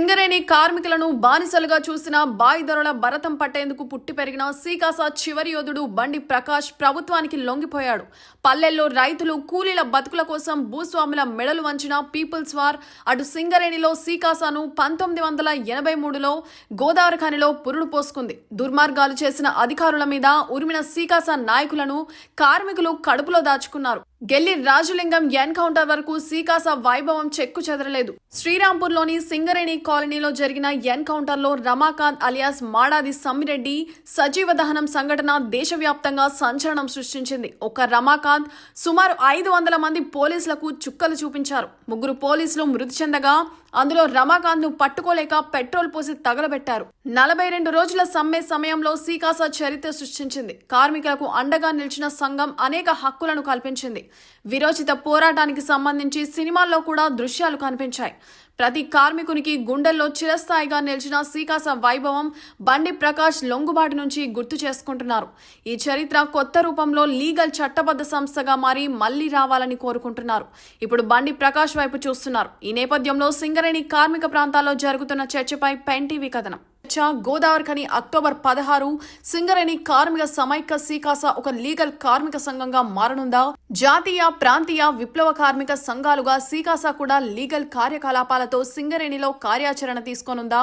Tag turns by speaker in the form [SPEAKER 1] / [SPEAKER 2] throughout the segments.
[SPEAKER 1] సింగరేణి కార్మికులను బానిసలుగా చూసిన బాయిదొరల భరతం పట్టేందుకు పుట్టి పెరిగిన సీకాస చివరి యోధుడు బండి ప్రకాష్ ప్రభుత్వానికి లొంగిపోయాడు. పల్లెల్లో రైతులు కూలీల బతుకుల కోసం భూస్వాముల మెడలు వంచిన పీపుల్స్ వార్ అటు సింగరేణిలో సీకాసాను పంతొమ్మిది వందల ఎనభై మూడులో గోదావరి ఖనిలో పురుడు పోసుకుంది. దుర్మార్గాలు చేసిన అధికారుల మీద ఉరిమిన సీకాస నాయకులను కార్మికులు కడుపులో దాచుకున్నారు. గెల్లి రాజులింగం ఎన్కౌంటర్ వరకు సీకాస వైభవం చెక్కు చెదరలేదు. శ్రీరాంపూర్లోని సింగరేణి కాలనీలో జరిగిన ఎన్కౌంటర్లో రమాకాంత్ అలియాస్ మాడాది సమ్మిరెడ్డి సజీవ దహనం సంఘటన దేశవ్యాప్తంగా సంచలనం సృష్టించింది. ఒక రమాకాంత్ సుమారు ఐదు వందల మంది పోలీసులకు చుక్కలు చూపించారు. ముగ్గురు పోలీసులు మృతి చెందగా అందులో రమాకాంత్ను పట్టుకోలేక పెట్రోల్ పోసి తగలబెట్టారు. నలభై రెండు రోజుల సమ్మె సమయంలో సీకాసా చరిత్ర సృష్టించింది. కార్మికులకు అండగా నిలిచిన సంఘం అనేక హక్కులను కల్పించింది. విరోచిత పోరాటానికి సంబంధించి సినిమాల్లో కూడా దృశ్యాలు కనిపించాయి. ప్రతి కార్మికునికి గుండెల్లో చిరస్థాయిగా నిలిచిన సీకాస వైభవం బండి ప్రకాష్ లొంగుబాటు నుంచి గుర్తు చేసుకుంటున్నారు. ఈ చరిత్ర కొత్త రూపంలో లీగల్ చట్టబద్ధ సంస్థగా మారి మళ్ళీ రావాలని కోరుకుంటున్నారు. ఇప్పుడు బండి ప్రకాష్ వైపు చూస్తున్నారు. ఈ నేపథ్యంలో సింగరేణి కార్మిక ప్రాంతాల్లో జరుగుతున్న చర్చపై పెన్ టీవీ కథనం. చర్చ గోదావరి ఖని అక్టోబర్ పదహారు సింగరేణి కార్మిక సమైక్య సీకాస ఒక లీగల్ కార్మిక సంఘంగా మారనుందా? జాతీయ ప్రాంతీయ విప్లవ కార్మిక సంఘాలుగా సీకాస కూడా లీగల్ కార్యకలాపాలతో సింగరేణిలో కార్యాచరణ తీసుకోనుందా?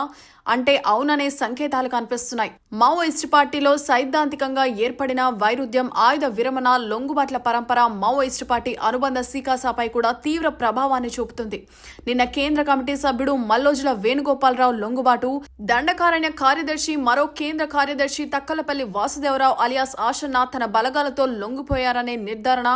[SPEAKER 1] అంటే అవుననే సంకేతాలు కనిపిస్తున్నాయి. మావోయిస్ట్ పార్టీలో సైద్ధాంతికంగా ఏర్పడిన వైరుధ్యం ఆయుధ విరమణ లొంగుబాట్ల పరంపర మావోయిస్ట్ పార్టీ అనుబంధ సీకాసాపై కూడా తీవ్ర ప్రభావాన్ని చూపుతుంది. నిన్న కేంద్ర కమిటీ సభ్యుడు మల్లోజుల వేణుగోపాలరావు లొంగుబాటు దండకార నారాయణ కార్యదర్శి మరో కేంద్ర కార్యదర్శి తక్కలపల్లి వాసుదేవరావు అలియాస్ ఆశన్న తన బలగాలతో లొంగిపోయారనే నిర్ధారణ.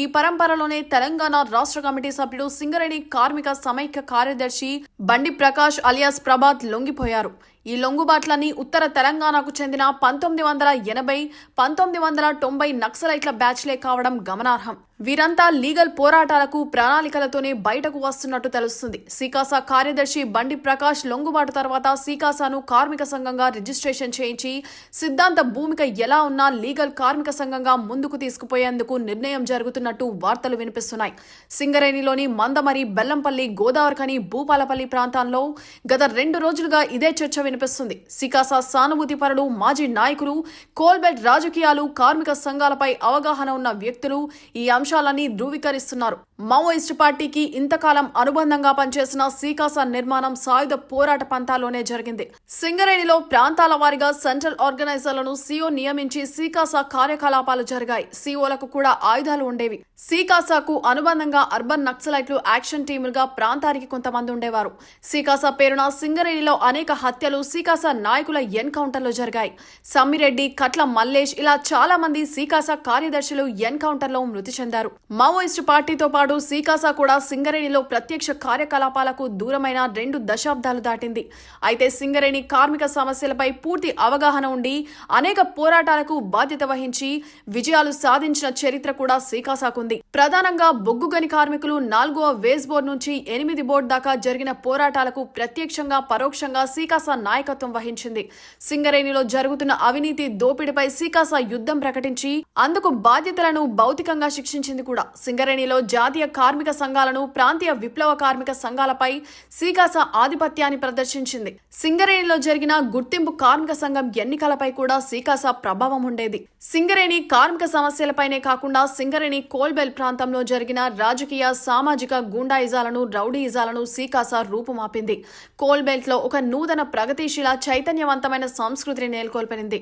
[SPEAKER 1] ఈ పరంపరలోనే తెలంగాణ రాష్ట్ర కమిటీ సభ్యుడు సింగరేణి కార్మిక సమైక్య కార్యదర్శి బండి ప్రకాష్ అలియాస్ ప్రభాత్ లొంగిపోయారు. ఈ లొంగుబాట్లన్నీ ఉత్తర తెలంగాణకు చెందిన పంతొమ్మిది వందల ఎనభై పంతొమ్మిది వందల తొంభై నక్సలైట్ల బ్యాచ్లే కావడం గమనార్హం. వీరంతా లీగల్ పోరాటాలకు ప్రణాళికలతోనే బయటకు వస్తున్నట్టు తెలుస్తుంది. సీకాసా కార్యదర్శి బండి ప్రకాష్ లొంగుబాటు తర్వాత సీకాసాను కార్మిక సంఘంగా రిజిస్ట్రేషన్ చేయించి సిద్ధాంత భూమిక ఎలా ఉన్నా లీగల్ కార్మిక సంఘంగా ముందుకు తీసుకుపోయేందుకు నిర్ణయం జరుగుతున్నట్టు వార్తలు వినిపిస్తున్నాయి. సింగరేణిలోని మందమరి బెల్లంపల్లి గోదావరిఖని భూపాలపల్లి ప్రాంతాల్లో గత రెండు రోజులుగా ఇదే చర్చ వినిపిస్తుంది. సికాసా సానుభూతి పరులు మాజీ నాయకులు కోల్బెట్ రాజకీయాలు కార్మిక సంఘాలపై అవగాహన ఉన్న వ్యక్తులు ఈ అంశాలన్నీ ధృవీకరిస్తున్నారు. మావోయిస్టు పార్టీకి ఇంతకాలం అనుబంధంగా పనిచేసిన సీకాసా నిర్మాణం సాయుధ పోరాట పంతాల్లోనే జరిగింది. సింగరేణిలో ప్రాంతాల వారీగా సెంట్రల్ ఆర్గనైజర్లను సీఓ నియమించి సీకాసా కార్యకలాపాలు జరిగాయి. సీఓలకు కూడా ఆయుధాలు ఉండేవి. సీకాసాకు అనుబంధంగా అర్బన్ నక్సలైట్లు యాక్షన్ టీములుగా ప్రాంతానికి కొంతమంది ఉండేవారు. సీకాసా పేరున సింగరేణిలో అనేక హత్యలు సీకాస నాయకుల ఎన్కౌంటర్లు జరిగాయి. సమ్మిరెడ్డి కట్ల మల్లేష్ ఇలా చాలా మంది సీకాస కార్యదర్శులు ఎన్కౌంటర్లో మృతి చెందారు. మావోయిస్టు పార్టీతో పాటు సీకాస కూడా సింగరేణిలో ప్రత్యక్ష కార్యకలాపాలకు దూరమైన రెండు దశాబ్దాలు దాటింది. అయితే సింగరేణి కార్మిక సమస్యలపై పూర్తి అవగాహన ఉండి అనేక పోరాటాలకు బాధ్యత వహించి విజయాలు సాధించిన చరిత్ర కూడా సీకాసాకుంది. ప్రధానంగా బొగ్గు గని కార్మికులు నాలుగవ వేస్ బోర్డు నుంచి ఎనిమిది బోర్డు దాకా జరిగిన పోరాటాలకు ప్రత్యక్షంగా పరోక్షంగా సీకాసా నాయకత్వం వహించింది. సింగరేణిలో జరుగుతున్న అవినీతి దోపిడిపై సీకాసా యుద్ధం ప్రకటించి అందుకు బాధ్యతలను భౌతికంగా శిక్షించింది కూడా. సింగరేణిలో జాతీయ కార్మిక సంఘాలను ప్రాంతీయ విప్లవ కార్మిక సంఘాలపై సీకాసా ఆధిపత్యాన్ని ప్రదర్శించింది. సింగరేణిలో జరిగిన గుర్తింపు కార్మిక సంఘం ఎన్నికలపై కూడా సీకాసా ప్రభావం ఉండేది. సింగరేణి కార్మిక సమస్యలపైనే కాకుండా సింగరేణి కోల్బెల్ ప్రాంతంలో జరిగిన రాజకీయ సామాజిక గూండాయిజాలను రౌడీయిజాలను సీకాసా రూపుమాపింది. కోల్బెల్ట్లో ఒక నూతన ప్రగతి ప్రగతిశీల చైతన్యవంతమైన సంస్కృతిని నెలకొల్పనింది.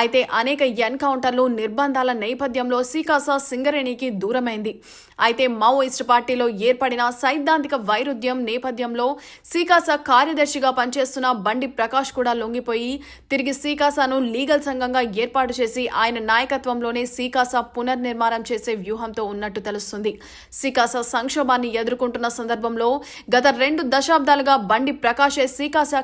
[SPEAKER 1] అయితే అనేక ఎన్కౌంటర్లు నిర్బంధాల నేపథ్యంలో సీకాసా సింగరేణికి దూరమైంది. అయితే మావోయిస్టు పార్టీలో ఏర్పడిన సైద్ధాంతిక వైరుధ్యం నేపథ్యంలో సీకాసా కార్యదర్శిగా పనిచేస్తున్న బండి ప్రకాష్ కూడా లొంగిపోయి తిరిగి సీకాసాను లీగల్ సంఘంగా ఏర్పాటు చేసి ఆయన నాయకత్వంలోనే సీకాసా పునర్నిర్మాణం చేసే వ్యూహంతో ఉన్నట్టు తెలుస్తుంది. సీకాసా సంక్షోభాన్ని ఎదుర్కొంటున్న సందర్భంలో గత రెండు దశాబ్దాలుగా బండి ప్రకాషే సీకాసా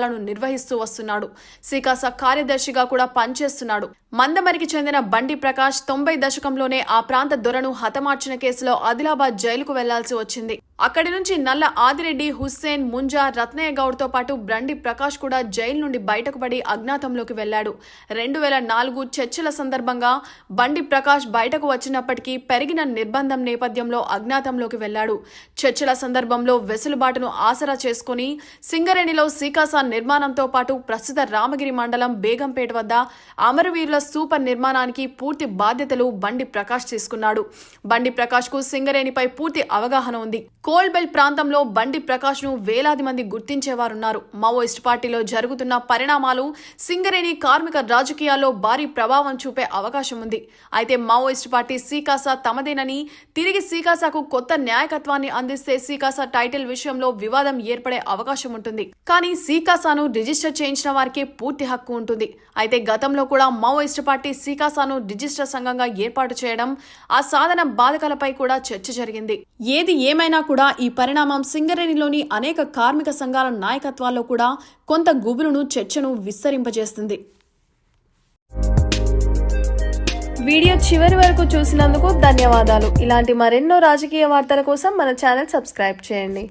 [SPEAKER 1] కార్యక్రమాలను నిర్వహిస్తూ వస్తున్నాడు. సికాస కార్యదర్శిగా కూడా పనిచేస్తున్నాడు. మందమరికి చెందిన బండి ప్రకాష్ తొంభై దశకంలోనే ఆ ప్రాంత దొరను హతమార్చిన కేసులో ఆదిలాబాద్ జైలుకు వెళ్ళాల్సి వచ్చింది. అక్కడి నుంచి నల్ల ఆదిరెడ్డి హుస్సేన్ ముంజా రత్నయ్య గౌడ్తో పాటు బండి ప్రకాష్ కూడా జైలు నుండి బయటకు పడి అజ్ఞాతంలోకి వెళ్ళాడు. రెండు వేల నాలుగు చర్చల సందర్భంగా బండి ప్రకాష్ బయటకు వచ్చినప్పటికీ పెరిగిన నిర్బంధం నేపథ్యంలో అజ్ఞాతంలోకి వెళ్ళాడు. చర్చల సందర్భంలో వెసులుబాటును ఆసరా చేసుకుని సింగరేణిలో సీకాసా నిర్మాణంతో పాటు ప్రస్తుత రామగిరి మండలం బేగంపేట వద్ద అమరవీరుల సూపర్ నిర్మాణానికి పూర్తి బాధ్యతలు బండి ప్రకాష్ తీసుకున్నాడు బండి ప్రకాష్కు సింగరేణిపై పూర్తి అవగాహన ఉంది. కోల్బెల్ ప్రాంతంలో బండి ప్రకాష్ను వేలాది మంది గుర్తించేవారున్నారు. మావోయిస్ట్ పార్టీలో జరుగుతున్న పరిణామాలు సింగరేణి కార్మిక రాజకీయాల్లో భారీ ప్రభావం చూపే అవకాశం ఉంది. అయితే మావోయిస్ట్ పార్టీ సీకాసా తమదేనని తిరిగి సీకాసాకు కొత్త న్యాయకత్వాన్ని అందిస్తే సీకాసా టైటిల్ విషయంలో వివాదం ఏర్పడే అవకాశం ఉంటుంది. కానీ సీకాసాను రిజిస్టర్ చేయించిన వారికే పూర్తి హక్కు ఉంటుంది. అయితే గతంలో కూడా మావోయిస్టు పార్టీ సీకాసాను రిజిస్టర్ సంఘంగా ఏర్పాటు చేయడం ఆ సాధన బాధకాలపై కూడా చర్చ జరిగింది. ఏది ఏమైనా కూడా ఈ పరిణామం సింగరేణిలోని అనేక కార్మిక సంఘాల నాయకత్వాల్లో కూడా కొంత గుబులును చర్చను విస్తరింపజేస్తుంది. వీడియో చివరి వరకు చూసినందుకు ధన్యవాదాలు. ఇలాంటి మరెన్నో రాజకీయ వార్తల కోసం మన ఛానల్ సబ్స్క్రైబ్ చేయండి.